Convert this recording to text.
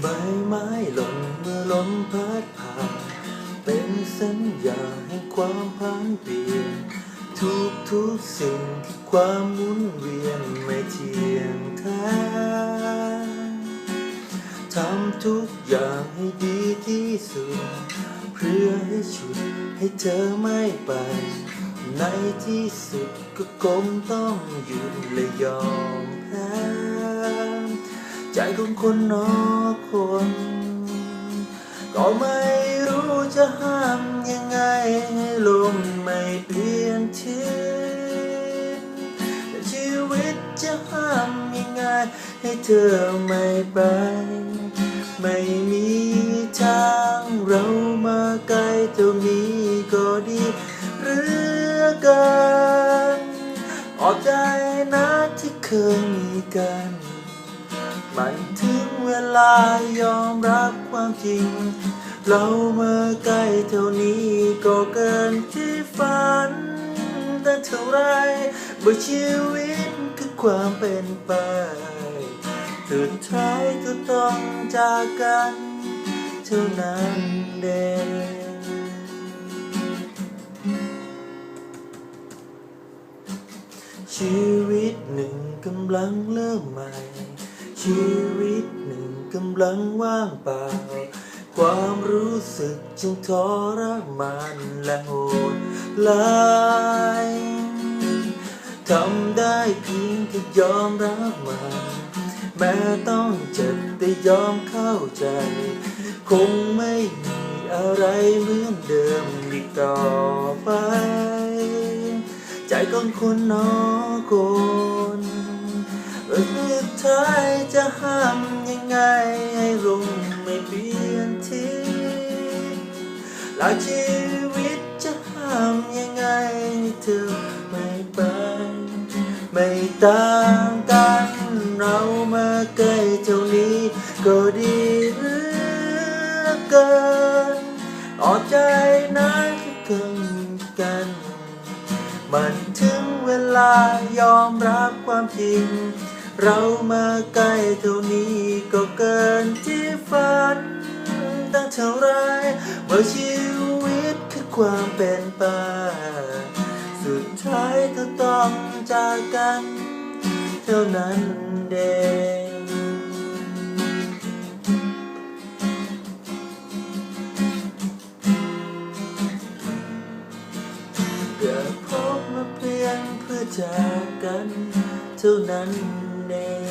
ใบไม้หล่นเมื่อลมพัดผ่านเป็นสัญญาแห่งความพันเปลี่ยน ทุกทุกสิ่งคือความหมุนเวียนไม่เที่ยงแท้ ทำทุกอย่างให้ดีที่สุด เพื่อให้ชุดให้เธอไม่ไป ในที่สุดก็คงต้องหยุดและยอมแพ้ใจของคนนอกคน ก็ไม่รู้จะห้ามยังไงให้ลมไม่เปลี่ยนทิศชีวิตจะห้ามยังไงให้เธอไม่ไป เกันออกใจนะที่เคยมีกัน มันถึงเวลายอมรับความจริง เรามาใกล้เท่านี้ก็เกินที่ฝันแต่เท่าไรเมื่อชีวิตคือความเป็นไปสุดท้ายก็ต้องจากกัน เท่านั้น ชีวิตหนึ่งกำลังเริ่มใหม่ ชีวิตหนึ่งกำลังว่างเปล่า ความรู้สึกจึงทรมานและโหดร้ายทำได้เพียงแค่ยอมรับมันแม้ต้องเจ็บแต่ยอมเข้าใจ คงไม่มีอะไรเหมือนเดิมอีกต่อไป ใจของคุณน้องคนสุดท้ายจะห้ามยังไง ให้ลงไม่เปลี่ยนทิศหลายชีวิตจะห้ามยังไงให้เธอไม่ไป ไม่ต่างกันเรามาใกล้เท่านี้ก็ดี ลายอมรับความจริง เรามาใกล้เท่านี้ก็เกินที่ฝัน ตั้งเท่าไรเมื่อชีวิตคือความเป็นไปสุดท้ายก็ต้องจากกัน เท่านั้นเองเกิดพ อจากกัน เท่านั้นเอง